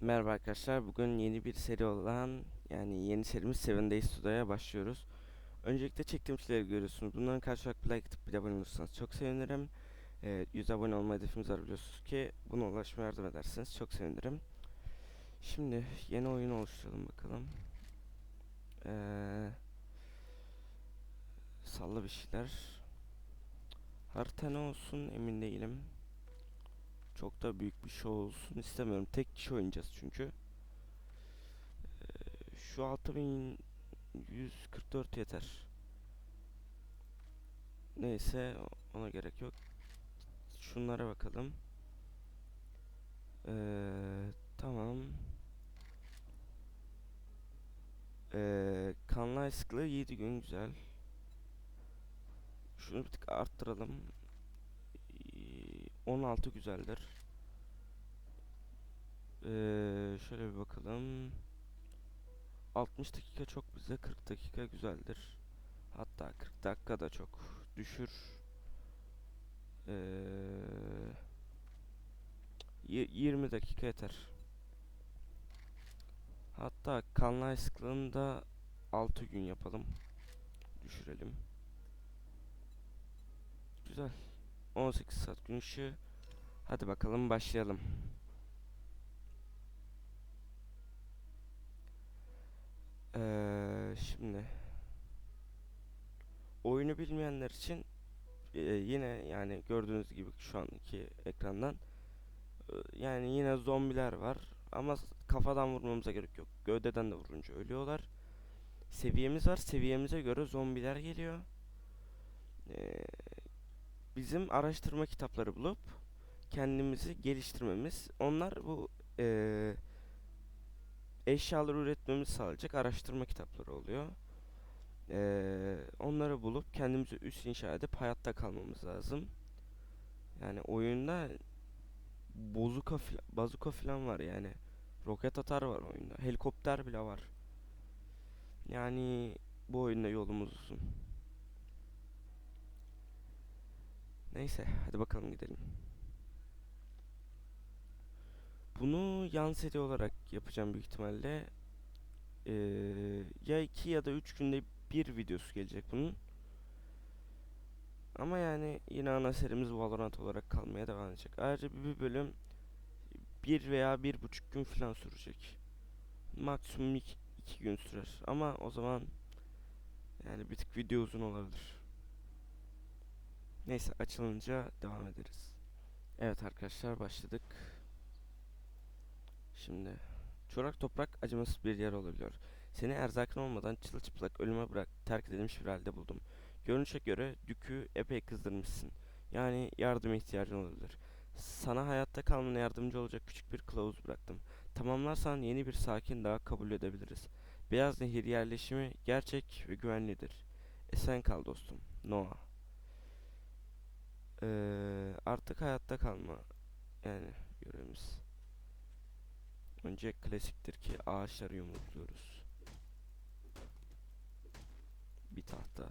Merhaba arkadaşlar. Bugün yeni bir seri olan yani yeni serimiz Seven Days to Die'ye başlıyoruz. Öncelikle çektiğim şeyleri görüyorsunuz. Bunların karşılık bir like bir abone olursanız çok sevinirim. Ee, 100 abone olma hedefimiz var biliyorsunuz ki buna ulaşmaya yardım ederseniz çok sevinirim. Şimdi yeni oyun oluşturalım bakalım. Ee, salla bir şeyler. Harita ne olsun emin değilim. Çok da büyük bir şey olsun istemiyorum. Tek kişi oynayacağız çünkü. Ee, şu 6144 yeter. Neyse ona gerek yok. Şunlara bakalım. Ee, tamam. Ee, kanlı sıklığı 7 gün güzel. Şunu bir tık arttıralım. Ee, 16 güzeldir. Ee, şöyle bir bakalım. 60 dakika çok bize 40 dakika güzeldir. Hatta 40 dakika da çok düşür. Ee, y- 20 dakika yeter. Hatta kanlı sıklığını da 6 gün yapalım. Düşürelim. Güzel. 18 saat gün ışığı. Hadi bakalım başlayalım. Ee, şimdi oyunu bilmeyenler için e, yine yani gördüğünüz gibi şu anki ekrandan e, yani yine zombiler var ama kafadan vurmamıza gerek yok. Gövdeden de vurunca ölüyorlar. Seviyemiz var. Seviyemize göre zombiler geliyor. Ee, bizim araştırma kitapları bulup kendimizi geliştirmemiz. Onlar bu eee eşyalar üretmemizi sağlayacak araştırma kitapları oluyor. Eee, onları bulup kendimize üs inşa edip hayatta kalmamız lazım. Yani oyunda bozuka fila- bazuka falan var yani. Roket atar var oyunda. Helikopter bile var. Yani bu oyunda yolumuz uzun. Neyse hadi bakalım gidelim. Bunu yan seri olarak yapacağım büyük ihtimalle. Ee, ya iki ya da üç günde bir videosu gelecek bunun. Ama yani yine ana serimiz Valorant olarak kalmaya devam edecek. Ayrıca bir bölüm bir veya bir buçuk gün falan sürecek. Maksimum iki, iki gün sürer. Ama o zaman yani bir tık video uzun olabilir. Neyse açılınca devam ederiz. Evet arkadaşlar başladık. Şimdi çorak toprak acımasız bir yer olabiliyor. Seni erzakın olmadan çılçıplak ölüme bırak terk edilmiş bir halde buldum. Görünüşe göre Dük'ü epey kızdırmışsın. Yani yardıma ihtiyacın olabilir. Sana hayatta kalmana yardımcı olacak küçük bir kılavuz bıraktım. Tamamlarsan yeni bir sakin daha kabul edebiliriz. Beyaz Nehir yerleşimi gerçek ve güvenlidir. Esen kal dostum. Noah. Ee, artık hayatta kalma. Yani görevimiz. Önce klasiktir ki ağaçları yumrukluyoruz. Bir tahta.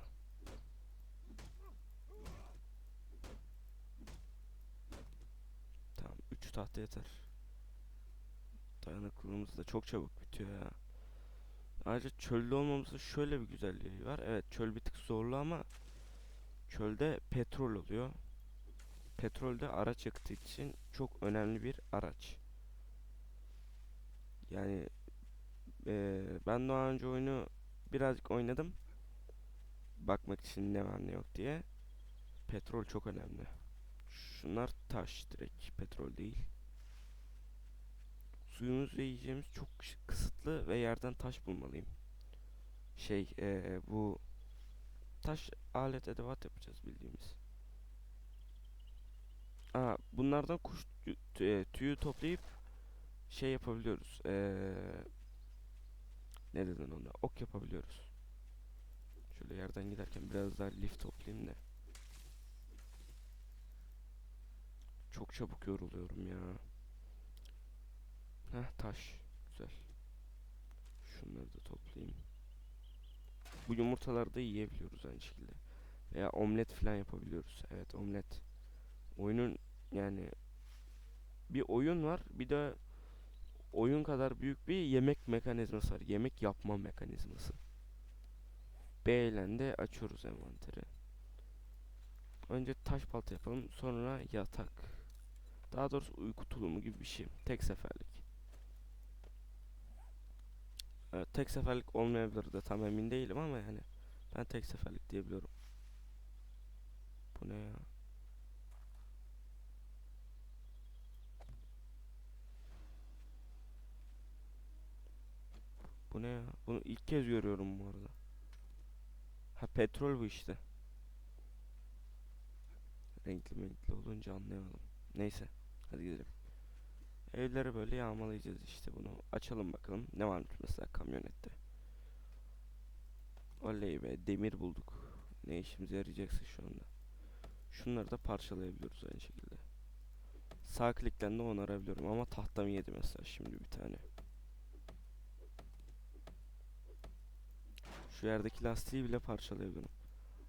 Tamam 3 tahta yeter. Dayanıklılığımız da çok çabuk bitiyor ya. Ayrıca çölde olmamızın şöyle bir güzelliği var. Evet çöl bir tık zorlu ama çölde petrol oluyor. Petrolde araç yakıtı için çok önemli bir araç. Yani eee, ben daha önce oyunu birazcık oynadım. Bakmak için ne var ne yok diye. Petrol çok önemli. Şunlar taş direkt petrol değil. Suyumuz ve yiyeceğimiz çok kıs- kısıtlı ve yerden taş bulmalıyım. Şey eee, bu taş alet edevat yapacağız bildiğimiz. Aa, bunlardan kuş e, tüyü toplayıp şey yapabiliyoruz. Eee ne dedin ona? Ok yapabiliyoruz. Şöyle yerden giderken biraz daha lif toplayayım da. Çok çabuk yoruluyorum ya. Heh taş. Güzel. Şunları da toplayayım. Bu yumurtaları da yiyebiliyoruz aynı şekilde. Veya omlet falan yapabiliyoruz. Evet omlet. Oyunun yani bir oyun var bir de oyun kadar büyük bir yemek mekanizması var. Yemek yapma mekanizması. B ile de açıyoruz envanteri. Önce taş balta yapalım. Sonra yatak. Daha doğrusu uyku tulumu gibi bir şey. Tek seferlik. Evet, tek seferlik olmayabilir de tam emin değilim ama yani ben tek seferlik diyebiliyorum. Bu ne ya? Bu ne ya? Bunu ilk kez görüyorum bu arada. Ha petrol bu işte. Renkli renkli olunca anlayamadım. Neyse. Hadi gidelim. Evleri böyle yağmalayacağız işte bunu. Açalım bakalım. Ne varmış mesela kamyonette. Oley be demir bulduk. Ne işimize yarayacaksa şu anda. Şunları da parçalayabiliyoruz aynı şekilde. Sağ klikten de onarabiliyorum ama tahtamı yedi mesela şimdi bir tane. Şu yerdeki lastiği bile parçalayabiliyorum.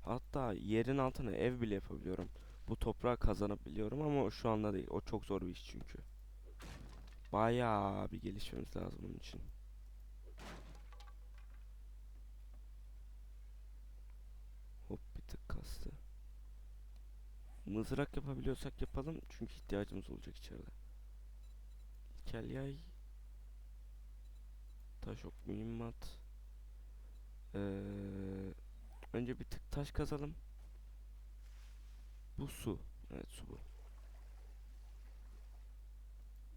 Hatta yerin altına ev bile yapabiliyorum. Bu toprağı kazanabiliyorum ama o şu anda değil. O çok zor bir iş çünkü. Bayağı bir gelişmemiz lazım bunun için. Hop bir tık kastı. Mızrak yapabiliyorsak yapalım çünkü ihtiyacımız olacak içeride. İlkel yay. Taş ok mühimmat. Ee, önce bir tık taş kazalım. Bu su. Evet su bu.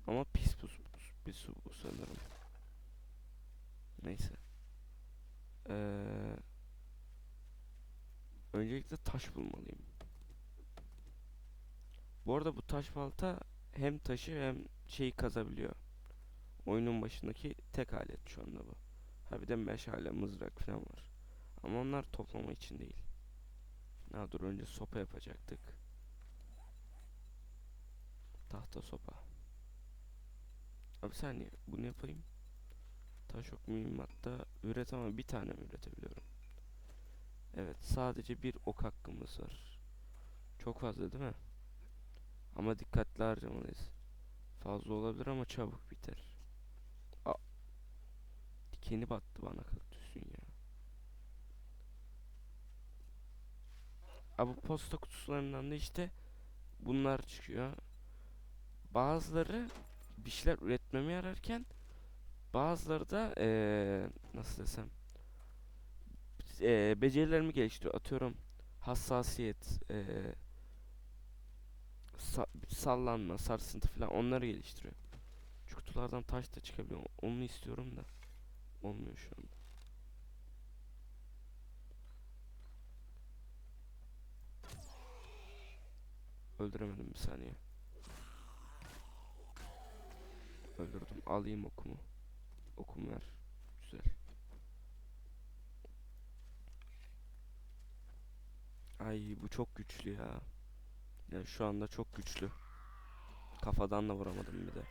Ama pis bu su, bir su bu sanırım. Neyse. Ee, öncelikle taş bulmalıyım. Bu arada bu taş balta hem taşı hem şeyi kazabiliyor. Oyunun başındaki tek alet şu anda bu. Ha bir de meşale, mızrak falan var. Ama onlar toplama için değil. Ha dur önce sopa yapacaktık. Tahta sopa. Abi saniye bunu yapayım. Taş ok mühimmatta üret ama bir tane mi üretebiliyorum? Evet sadece bir ok hakkımız var. Çok fazla değil mi? Ama dikkatli harcamalıyız. Fazla olabilir ama çabuk biter. Dikeni battı bana kaktüsün ya. Abi posta kutularından da işte bunlar çıkıyor. Bazıları bir şeyler üretmemi yararken bazıları da eee, nasıl desem eee, becerilerimi geliştiriyor. Atıyorum hassasiyet, eee, sa- sallanma, sarsıntı falan onları geliştiriyor. Kutulardan taş da çıkabiliyor. Onu istiyorum da olmuyor şu anda. Öldüremedim bir saniye. Öldürdüm. Alayım okumu. Okumu ver. Güzel. Ay bu çok güçlü ya. Yani şu anda çok güçlü. Kafadan da vuramadım bir de.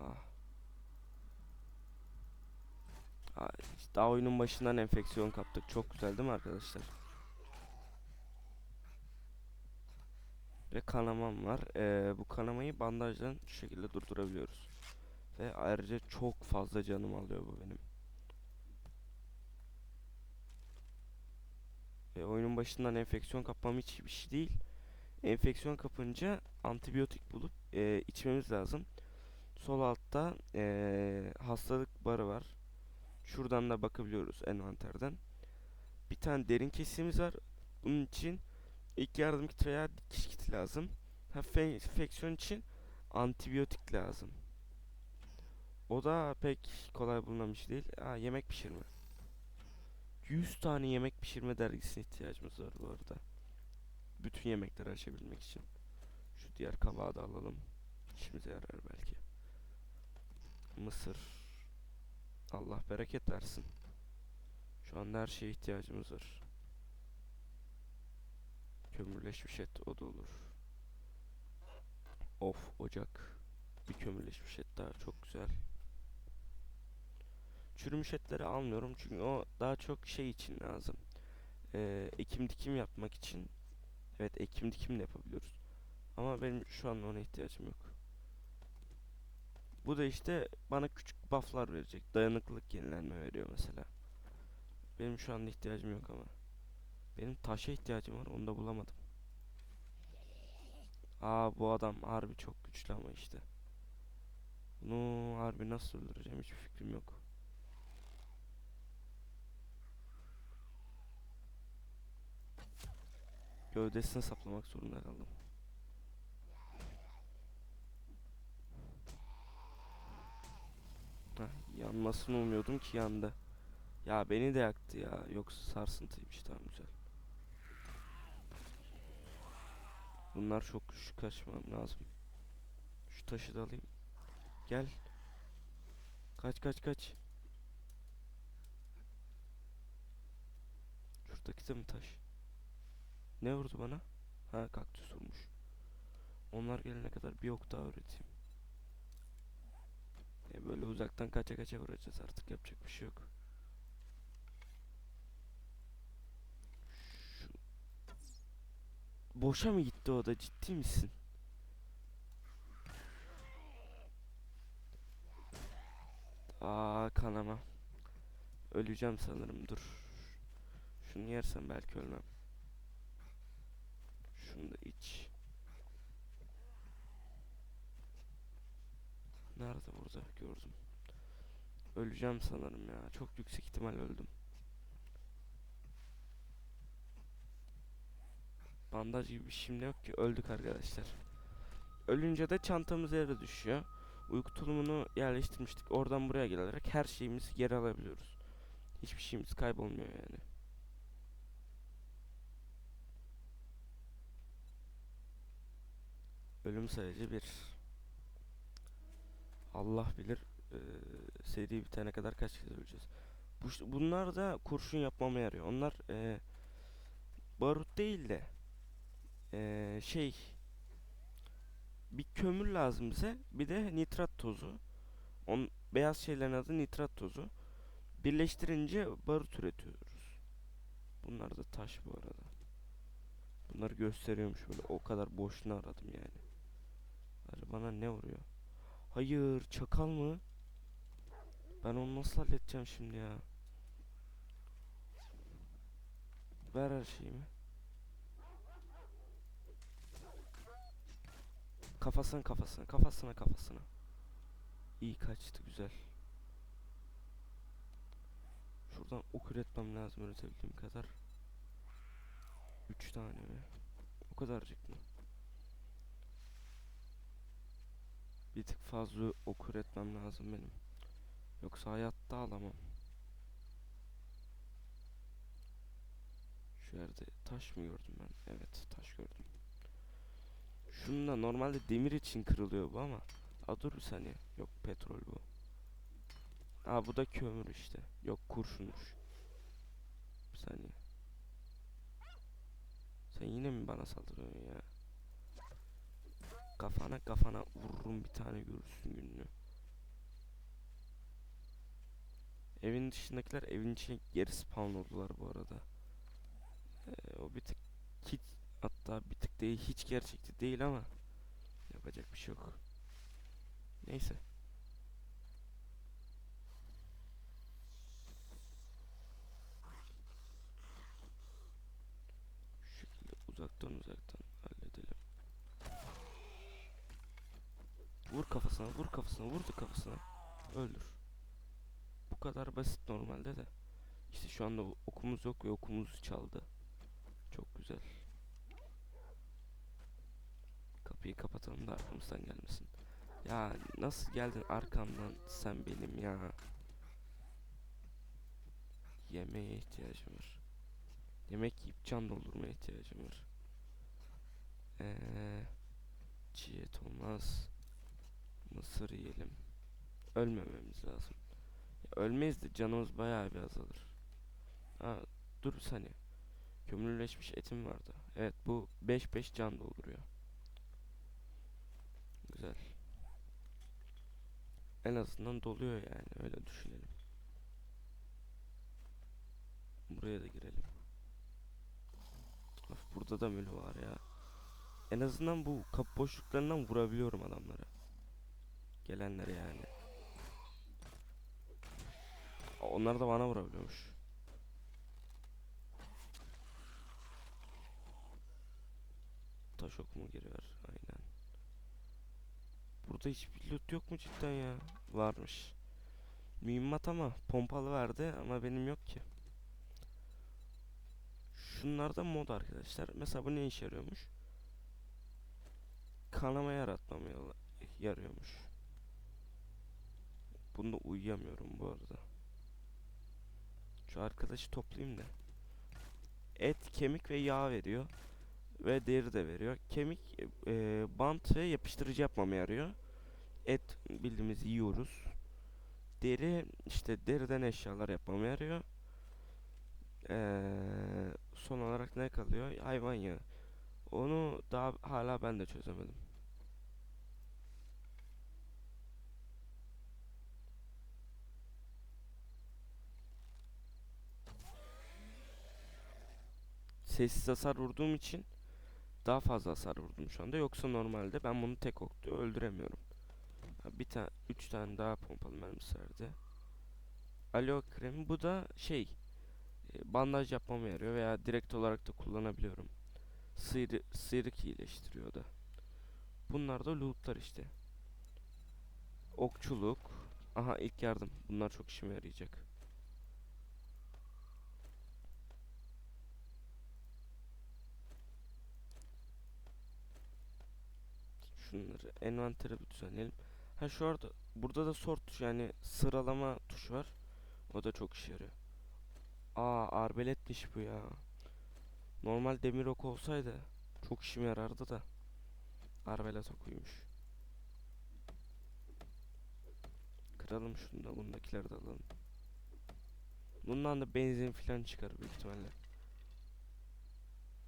Ah. Ay, daha oyunun başından enfeksiyon kaptık. Çok güzel değil mi arkadaşlar? Ve kanamam var. Ee, bu kanamayı bandajdan şu şekilde durdurabiliyoruz. Ve ayrıca çok fazla canım alıyor bu benim. Ve oyunun başından enfeksiyon kapmam hiç bir şey değil. Enfeksiyon kapınca antibiyotik bulup e, içmemiz lazım. Sol altta e, hastalık barı var. Şuradan da bakabiliyoruz envanterden. Bir tane derin kesimiz var. Bunun için ilk yardım kiti veya dikiş kiti lazım. Hafif enfeksiyon için antibiyotik lazım. O da pek kolay bulunan bir şey değil. Aa, yemek pişirme. 100 tane yemek pişirme dergisine ihtiyacımız var bu arada. Bütün yemekleri açabilmek için. Şu diğer kabağı da alalım. İşimize yarar belki. Mısır. Allah bereket versin. Şu anda her şeye ihtiyacımız var. Kömürleşmiş et o da olur. Of ocak. Bir kömürleşmiş et daha çok güzel. Çürümüş etleri almıyorum çünkü o daha çok şey için lazım. Ee, ekim dikim yapmak için. Evet ekim dikim de yapabiliyoruz. Ama benim şu an ona ihtiyacım yok. Bu da işte bana küçük bufflar verecek. Dayanıklılık yenilenme veriyor mesela. Benim şu anda ihtiyacım yok ama. Benim taşa ihtiyacım var onu da bulamadım. Aa bu adam harbi çok güçlü ama işte. Bunu harbi nasıl öldüreceğim hiçbir fikrim yok. Gövdesini saplamak zorunda kaldım. Heh, yanmasını umuyordum ki yandı. Ya beni de yaktı ya. Yoksa sarsıntıymış tamam güzel. Bunlar çok güçlü kaçmam lazım. Şu taşı da alayım. Gel. Kaç kaç kaç. Şuradaki de mi taş? Ne vurdu bana? Ha kaktüs vurmuş. Onlar gelene kadar bir ok daha üreteyim. E böyle uzaktan kaça kaça vuracağız artık yapacak bir şey yok. Şu... Boşa mı gitti o da ciddi misin? Aa kanama. Öleceğim sanırım dur. Şunu yersem belki ölmem. Şunu da iç. Nerede burada gördüm. Öleceğim sanırım ya. Çok yüksek ihtimal öldüm. Bandaj gibi bir şeyim yok ki öldük arkadaşlar. Ölünce de çantamız yere düşüyor. Uyku tulumunu yerleştirmiştik. Oradan buraya gelerek her şeyimizi geri alabiliyoruz. Hiçbir şeyimiz kaybolmuyor yani. Ölüm sayıcı bir. Allah bilir eee, seri bitene kadar kaç kez öleceğiz. Bu, bunlar da kurşun yapmama yarıyor. Onlar eee, barut değil de eee, şey bir kömür lazım bize. Bir de nitrat tozu. On, beyaz şeylerin adı nitrat tozu. Birleştirince barut üretiyoruz. Bunlar da taş bu arada. Bunları gösteriyormuş böyle. O kadar boşuna aradım yani. Acaba bana ne vuruyor? Hayır, çakal mı? Ben onu nasıl halledeceğim şimdi ya? Ver her şeyimi. Kafasına kafasına kafasına kafasına. İyi kaçtı güzel. Şuradan ok üretmem lazım üretebildiğim kadar. Üç tane mi? O kadarcık mı? Bir tık fazla ok üretmem lazım benim. Yoksa hayatta alamam. Şu yerde taş mı gördüm ben? Evet taş gördüm. Şununla normalde demir için kırılıyor bu ama. Aa dur bir saniye. Yok petrol bu. Aa bu da kömür işte. Yok kurşunmuş. Bir saniye. Sen yine mi bana saldırıyorsun ya? Kafana kafana vururum bir tane görürsün gününü. Evin dışındakiler evin içine geri spawn oldular bu arada. Ee, o bir tık hiç hatta bir tık değil hiç gerçekçi değil ama yapacak bir şey yok. Neyse. Uzaktan uzaktan Vur kafasına, vur kafasına, vurdu kafasına. Öldür. Bu kadar basit normalde de. İşte şu anda okumuz yok ve okumuzu çaldı. Çok güzel. Kapıyı kapatalım da arkamızdan gelmesin. Ya nasıl geldin arkamdan sen benim ya. Yemeğe ihtiyacım var. Yemek yiyip can doldurmaya ihtiyacım var. Eee çiğ et olmaz. Mısır yiyelim. Ölmememiz lazım. Ya ölmeyiz de canımız bayağı bir azalır. Aa, dur bir saniye. Kömürleşmiş etim vardı. Evet bu 5-5 can dolduruyor. Güzel. En azından doluyor yani öyle düşünelim. Buraya da girelim. Of, burada da mülü var ya. En azından bu kapı boşluklarından vurabiliyorum adamlara. Gelenlere yani. Onlar da bana vurabiliyormuş. Taş okuma geri ver. Aynen. Burada hiçbir loot yok mu cidden ya? Varmış. Mühimmat ama pompalı verdi ama benim yok ki. Şunlar da mod arkadaşlar. Mesela bu ne işe yarıyormuş? Kanama yaratmama yola- yarıyormuş. Bunda uyuyamıyorum bu arada. Şu arkadaşı toplayayım da. Et, kemik ve yağ veriyor. Ve deri de veriyor. Kemik, e, bant ve yapıştırıcı yapmama yarıyor. Et bildiğimiz yiyoruz. Deri işte deriden eşyalar yapmama yarıyor. Eee, son olarak ne kalıyor? Hayvan yağı. Onu daha hala ben de çözemedim. Sessiz hasar vurduğum için daha fazla hasar vurdum şu anda. Yoksa normalde ben bunu tek okta öldüremiyorum. Ha, Bir tane, üç tane daha pompalı mermisi verdi. Aloe kremi. Bu da şey, e, bandaj yapmama yarıyor veya direkt olarak da kullanabiliyorum. Sıyrı, sıyrık iyileştiriyor da. Bunlar da lootlar işte. Okçuluk. Aha ilk yardım. Bunlar çok işime yarayacak. Şunları envanteri bir düzenleyelim. Ha şu arada burada da sort tuşu yani sıralama tuşu var. O da çok işe yarıyor. Aa arbeletmiş bu ya. Normal demir ok olsaydı çok işime yarardı da. Arbelet okuymuş. Kıralım şunu da bundakileri de alalım. Bundan da benzin falan çıkar büyük ihtimalle.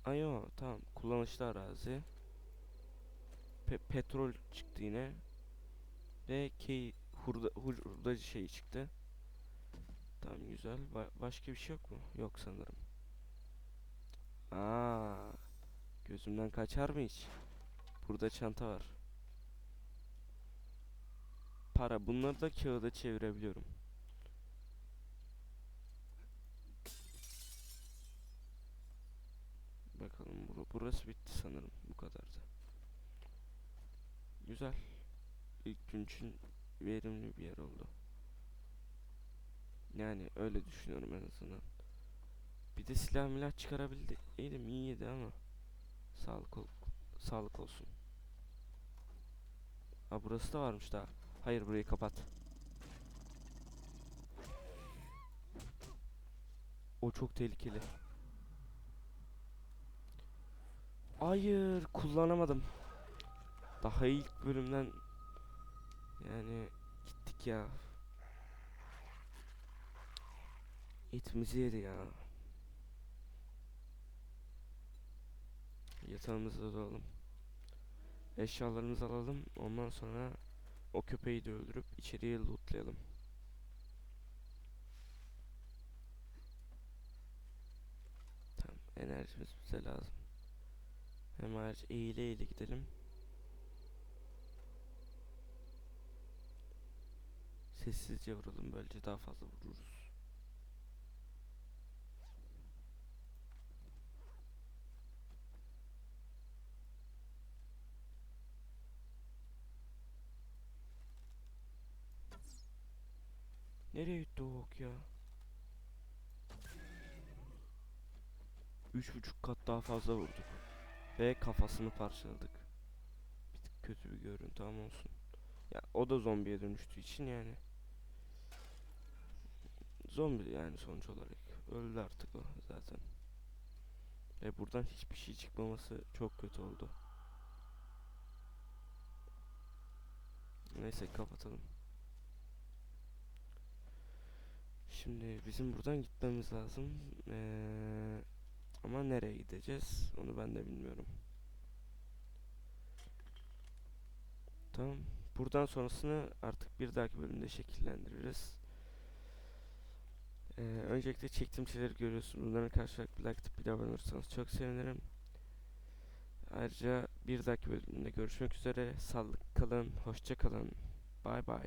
Ayo tamam kullanışlı arazi. Pe- petrol çıktı yine. Ve key hurda, hur- hurdacı şeyi çıktı. Tamam güzel. Ba- başka bir şey yok mu? Yok sanırım. Aa, gözümden kaçar mı hiç? Burada çanta var. Para. Bunları da kağıda çevirebiliyorum. Bakalım bura- burası bitti sanırım. Bu kadardı. Güzel. İlk gün için verimli bir yer oldu. Yani öyle düşünüyorum en azından. Bir de silah milah çıkarabildi. İyiydim iyiydi ama. Sağlık ol sağlık olsun. Ha burası da varmış daha. Hayır burayı kapat. O çok tehlikeli. Hayır kullanamadım. Daha ilk bölümden yani gittik ya. Etimizi yedi ya. Yatağımızı alalım. Eşyalarımızı alalım. Ondan sonra o köpeği de öldürüp içeriye lootlayalım. Tamam, enerjimiz bize lazım. Hem hariç eğile eğile gidelim. Sessizce vuralım böylece daha fazla vururuz. Nereye gitti o ok ya? Üç buçuk kat daha fazla vurduk. Ve kafasını parçaladık. Bir tık kötü bir görüntü ama olsun. Ya o da zombiye dönüştüğü için yani. Zombi yani sonuç olarak. Öldü artık o zaten. Ve buradan hiçbir şey çıkmaması çok kötü oldu. Neyse kapatalım. Şimdi bizim buradan gitmemiz lazım. Ee, ama nereye gideceğiz? Onu ben de bilmiyorum. Tamam. Buradan sonrasını artık bir dahaki bölümde şekillendiririz. Ee, öncelikle çektiğim şeyleri görüyorsunuz. Bunların karşılık bir like bir abone olursanız çok sevinirim. Ayrıca bir dahaki bölümde görüşmek üzere. Sağlık kalın. Hoşça kalın. Bay bay.